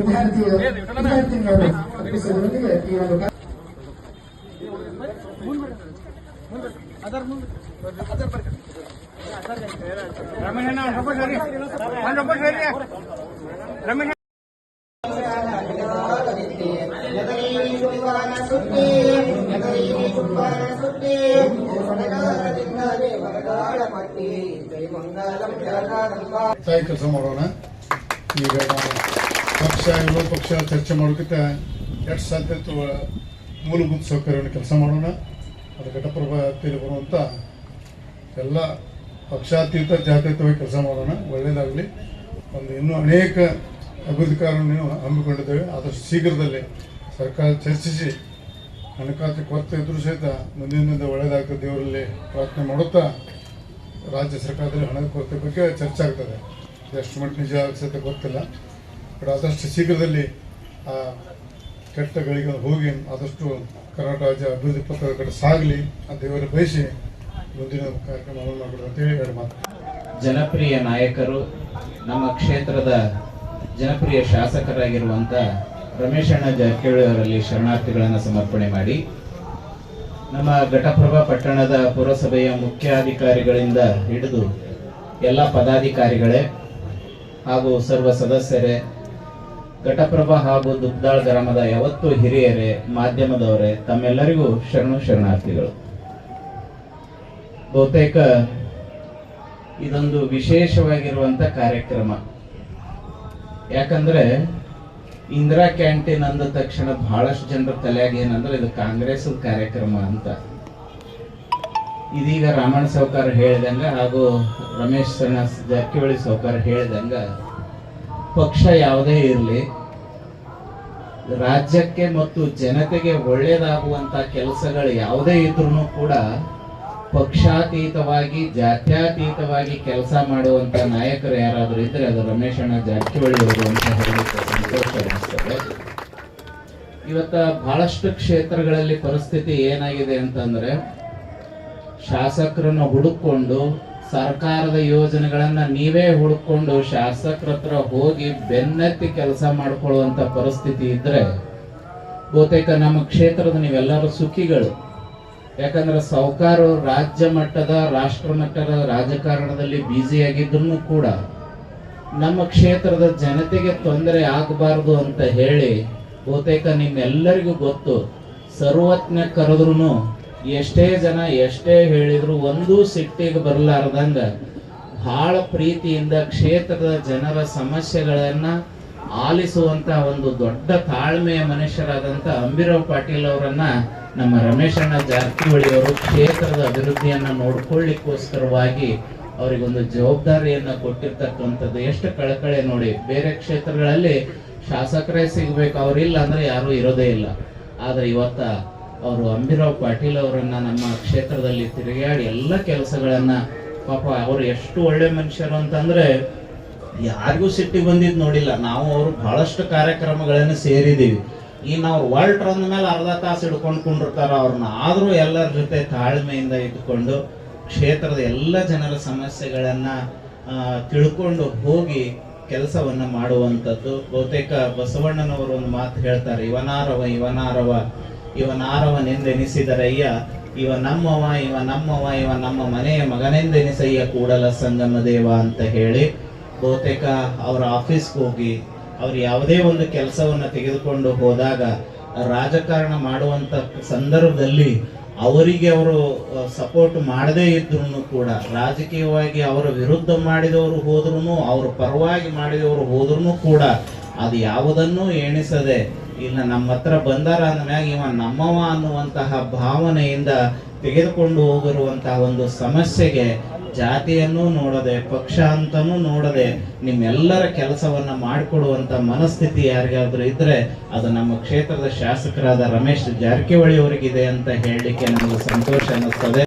ವಿದ್ಯಾರ್ಥಿಗಳು ವಿದ್ಯಾರ್ಥಿನಿಯರು ಎಬ್ಬಿಸುವುದರೊಂದಿಗೆ ಈ ಒಂದು ಕಾರ್ಯ- ಪಕ್ಷ ವಿರೋಧ ಪಕ್ಷ ಚರ್ಚೆ ಮಾಡೋದಕ್ಕೆ ಎಷ್ಟು ಸಾಧ್ಯ ಮೂಲಭೂತ ಸೌಕರ್ಯವನ್ನು ಕೆಲಸ ಮಾಡೋಣ, ಅದು ಘಟಪ್ರಭಾತಿಯಲ್ಲಿ ಬರುವಂಥ ಎಲ್ಲ ಪಕ್ಷಾತೀತ ಜಾತ್ಯತೀತವಾಗಿ ಕೆಲಸ ಮಾಡೋಣ ಒಳ್ಳೆಯದಾಗಲಿ ಒಂದು ಇನ್ನೂ ಅನೇಕ ಅಭಿವೃದ್ಧಿ ಕಾರ್ಯವನ್ನು ಹಮ್ಮಿಕೊಂಡಿದ್ದೇವೆ. ಆದಷ್ಟು ಶೀಘ್ರದಲ್ಲಿ ಸರ್ಕಾರ ಚರ್ಚಿಸಿ, ಹಣಕಾಸು ಕೊರತೆ ಇದ್ರೂ ಸಹಿತ ಮುಂದಿನಿಂದ ಒಳ್ಳೆಯದಾಗ್ತದೆ ದೇವರಲ್ಲಿ ಪ್ರಾರ್ಥನೆ ಮಾಡುತ್ತಾ, ರಾಜ್ಯ ಸರ್ಕಾರದಲ್ಲಿ ಹಣದ ಕೊರತೆ ಬಗ್ಗೆ ಚರ್ಚೆ ಆಗ್ತದೆ. ಎಷ್ಟು ಮಟ್ಟ ನಿಜ ಸಹಿತ ಗೊತ್ತಿಲ್ಲ. ಆದಷ್ಟು ಶೀಘ್ರದಲ್ಲಿ ಆ ಕೆಟ್ಟಗಳಿಗೆ ಹೋಗಿ ಆದಷ್ಟು ಕರ್ನಾಟಕ ರಾಜ್ಯ ಅಭಿವೃದ್ಧಿ ಪತ್ರದ ಕಡೆ ಸಾಗಲಿ ಅಂತ ದೇವರ ಬಯಸಿ ಮುಂದಿನ ಕಾರ್ಯಕ್ರಮ ಅಂತ ಅಂತೇಳಿ ಎರಡು ಮಾತು. ಜನಪ್ರಿಯ ನಾಯಕರು, ನಮ್ಮ ಕ್ಷೇತ್ರದ ಜನಪ್ರಿಯ ಶಾಸಕರಾಗಿರುವಂತ ರಮೇಶಣ್ಣ ಜಾರಕಿಹೊಳಿ ಅವರಲ್ಲಿ ಶರಣಾರ್ಥಿಗಳನ್ನು ಸಮರ್ಪಣೆ ಮಾಡಿ. ನಮ್ಮ ಘಟಪ್ರಭಾ ಪಟ್ಟಣದ ಪುರಸಭೆಯ ಮುಖ್ಯಾಧಿಕಾರಿಗಳಿಂದ ಹಿಡಿದು ಎಲ್ಲ ಪದಾಧಿಕಾರಿಗಳೇ ಹಾಗೂ ಸರ್ವ ಸದಸ್ಯರೇ ಘಟಪ್ರಭಾ ಹಾಗೂ ದುಬ್ದಾಳ್ ಗ್ರಾಮದ ಯಾವತ್ತು ಹಿರಿಯರೇ, ಮಾಧ್ಯಮದವರೇ, ತಮ್ಮೆಲ್ಲರಿಗೂ ಶರಣು ಶರಣಾರ್ಥಿಗಳು. ಬಹುತೇಕ ಇದೊಂದು ವಿಶೇಷವಾಗಿರುವಂತ ಕಾರ್ಯಕ್ರಮ. ಯಾಕಂದ್ರೆ ಇಂದಿರಾ ಕ್ಯಾಂಟೀನ್ ಅಂದ ತಕ್ಷಣ ಬಹಳಷ್ಟು ಜನರ ತಲೆಯಾಗ ಏನಂದ್ರೆ ಇದು ಕಾಂಗ್ರೆಸ್ ಕಾರ್ಯಕ್ರಮ ಅಂತ. ಇದೀಗ ರಾಮಣ್ಣ ಸಾವ್ಕಾರ ಹೇಳಿದಂಗ ಹಾಗೂ ರಮೇಶ್ ಸಣ್ಣ ಜಾರಕಿಹೊಳಿ ಸಾವ್ಕಾರ ಹೇಳಿದಂಗ ಪಕ್ಷ ಯಾವುದೇ ಇರಲಿ, ರಾಜ್ಯಕ್ಕೆ ಮತ್ತು ಜನತೆಗೆ ಒಳ್ಳೇದಾಗುವಂತ ಕೆಲಸಗಳು ಯಾವುದೇ ಇದ್ರೂ ಕೂಡ ಪಕ್ಷಾತೀತವಾಗಿ, ಜಾತ್ಯತೀತವಾಗಿ ಕೆಲಸ ಮಾಡುವಂತ ನಾಯಕರು ಯಾರಾದರೂ ಇದ್ದರೆ ಅದು ರಮೇಶ್ ಅಣ್ಣ ಜಾರಕಿಹೊಳಿ ಅವರು ಅಂತ ಹೇಳಲಿಕ್ಕೆ ಸಂತೋಷ ಅನಿಸ್ತದೆ. ಇವತ್ತ ಬಹಳಷ್ಟು ಕ್ಷೇತ್ರಗಳಲ್ಲಿ ಪರಿಸ್ಥಿತಿ ಏನಾಗಿದೆ ಅಂತಂದ್ರೆ, ಶಾಸಕರನ್ನು ಹುಡುಕೊಂಡು ಸರ್ಕಾರದ ಯೋಜನೆಗಳನ್ನ ನೀವೇ ಹುಡ್ಕೊಂಡು ಶಾಸಕರ ಹೋಗಿ ಬೆನ್ನತ್ತಿ ಕೆಲಸ ಮಾಡ್ಕೊಳ್ಳುವಂತ ಪರಿಸ್ಥಿತಿ ಇದ್ರೆ ಬಹುತೇಕ ನಮ್ಮ ಕ್ಷೇತ್ರದ ನೀವೆಲ್ಲರೂ ಸುಖಿಗಳು. ಯಾಕಂದ್ರೆ ಸಾವುಕಾರು ರಾಜ್ಯ ಮಟ್ಟದ, ರಾಷ್ಟ್ರ ಮಟ್ಟದ ರಾಜಕಾರಣದಲ್ಲಿ ಬ್ಯುಸಿಯಾಗಿದ್ರು ಕೂಡ ನಮ್ಮ ಕ್ಷೇತ್ರದ ಜನತೆಗೆ ತೊಂದರೆ ಆಗಬಾರದು ಅಂತ ಹೇಳಿ ಬಹುತೇಕ ನಿಮ್ಮೆಲ್ಲರಿಗೂ ಗೊತ್ತು. ಸರ್ವಜ್ಞ ಕರೆದ್ರು ಎಷ್ಟೇ ಜನ ಎಷ್ಟೇ ಹೇಳಿದ್ರು ಒಂದೂ ಸಿಟ್ಟಿಗೆ ಬರಲಾರ್ದಂಗ ಬಹಳ ಪ್ರೀತಿಯಿಂದ ಕ್ಷೇತ್ರದ ಜನರ ಸಮಸ್ಯೆಗಳನ್ನ ಆಲಿಸುವಂತ ಒಂದು ದೊಡ್ಡ ತಾಳ್ಮೆಯ ಮನುಷ್ಯರಾದಂತ ಅಂಬಿರಾವ್ ಪಾಟೀಲ್ ಅವರನ್ನ ನಮ್ಮ ರಮೇಶ್ ಅಣ್ಣ ಜಾರಕಿಹೊಳಿ ಅವರು ಕ್ಷೇತ್ರದ ಅಭಿವೃದ್ಧಿಯನ್ನ ನೋಡ್ಕೊಳ್ಳಿಕ್ಕೋಸ್ಕರವಾಗಿ ಅವರಿಗೊಂದು ಜವಾಬ್ದಾರಿಯನ್ನ ಕೊಟ್ಟಿರ್ತಕ್ಕಂಥದ್ದು. ಎಷ್ಟು ಕಳಕಳೆ ನೋಡಿ, ಬೇರೆ ಕ್ಷೇತ್ರಗಳಲ್ಲಿ ಶಾಸಕರೇ ಸಿಗ್ಬೇಕು, ಅವ್ರಿಲ್ಲ ಅಂದ್ರೆ ಯಾರು ಇರೋದೇ ಇಲ್ಲ. ಆದ್ರೆ ಇವತ್ತ ಅವರು ಅಂಬಿರಾವ್ ಪಾಟೀಲ್ ಅವರನ್ನ ನಮ್ಮ ಕ್ಷೇತ್ರದಲ್ಲಿ ತಿರುಗಾಡಿ ಎಲ್ಲ ಕೆಲಸಗಳನ್ನ, ಪಾಪ ಅವರು ಎಷ್ಟು ಒಳ್ಳೆ ಮನುಷ್ಯರು ಅಂತಂದ್ರೆ ಯಾರಿಗೂ ಸಿಟ್ಟಿ ಬಂದಿದ್ದು ನೋಡಿಲ್ಲ. ನಾವು ಅವರು ಬಹಳಷ್ಟು ಕಾರ್ಯಕ್ರಮಗಳನ್ನು ಸೇರಿದ್ದೀವಿ. ಈ ನಾವು ವರ್ಲ್ಡ್ ಅಂದ ಮೇಲೆ ಅರ್ಧ ತಾಸು ಹಿಡ್ಕೊಂಡು ಕುಂಡಿರ್ತಾರೆ ಅವ್ರನ್ನ. ಆದರೂ ಎಲ್ಲರ ಜೊತೆ ತಾಳ್ಮೆಯಿಂದ ಇದ್ದುಕೊಂಡು ಕ್ಷೇತ್ರದ ಎಲ್ಲ ಜನರ ಸಮಸ್ಯೆಗಳನ್ನ ತಿಳ್ಕೊಂಡು ಹೋಗಿ ಕೆಲಸವನ್ನು ಮಾಡುವಂಥದ್ದು. ಬಹುತೇಕ ಬಸವಣ್ಣನವರು ಒಂದು ಮಾತು ಹೇಳ್ತಾರೆ, ಇವನಾರವ ಇವನಾರವ. ಇವನಾರವನೆಂದೆನಿಸಿದರಯ್ಯ ಇವ ನಮ್ಮವ ಇವ ನಮ್ಮವ, ಇವ ನಮ್ಮ ಮನೆಯ ಮಗನೆಂದೆನಿಸಯ್ಯ ಕೂಡಲ ಸಂಗಮ ದೇವ ಅಂತ ಹೇಳಿ ಬಹುತೇಕ ಅವರ ಆಫೀಸ್ಗೆ ಹೋಗಿ ಅವ್ರು ಯಾವುದೇ ಒಂದು ಕೆಲಸವನ್ನು ತೆಗೆದುಕೊಂಡು ಹೋದಾಗ ರಾಜಕಾರಣ ಮಾಡುವಂಥ ಸಂದರ್ಭದಲ್ಲಿ ಅವರಿಗೆ ಅವರು ಸಪೋರ್ಟ್ ಮಾಡದೇ ಇದ್ರು ಕೂಡ, ರಾಜಕೀಯವಾಗಿ ಅವರ ವಿರುದ್ಧ ಮಾಡಿದವರು ಹೋದ್ರೂ ಅವರ ಪರವಾಗಿ ಮಾಡಿದವರು ಹೋದ್ರೂ ಕೂಡ ಅದು ಯಾವುದನ್ನೂ ಎಣಿಸದೆ ಇಲ್ಲ ನಮ್ಮ ಹತ್ರ ಬಂದಾರ ಅಂದ್ಮ್ಯಾಗ ಇವ ನಮ್ಮವ ಅನ್ನುವಂತಹ ಭಾವನೆಯಿಂದ ತೆಗೆದುಕೊಂಡು ಹೋಗಿರುವಂತಹ ಒಂದು ಸಮಸ್ಯೆಗೆ ಜಾತಿಯನ್ನು ನೋಡದೆ, ಪಕ್ಷ ಅಂತನೂ ನೋಡದೆ, ನಿಮ್ಮೆಲ್ಲರ ಕೆಲಸವನ್ನ ಮಾಡಿಕೊಡುವಂತ ಮನಸ್ಥಿತಿ ಯಾರಿಗಾದ್ರೂ ಇದ್ರೆ ಅದು ನಮ್ಮ ಕ್ಷೇತ್ರದ ಶಾಸಕರಾದ ರಮೇಶ್ ಜಾರಕಿಹೊಳಿ ಅವರಿಗಿದೆ ಅಂತ ಹೇಳಲಿಕ್ಕೆ ನಮಗೆ ಸಂತೋಷ ಅನ್ನಿಸ್ತದೆ.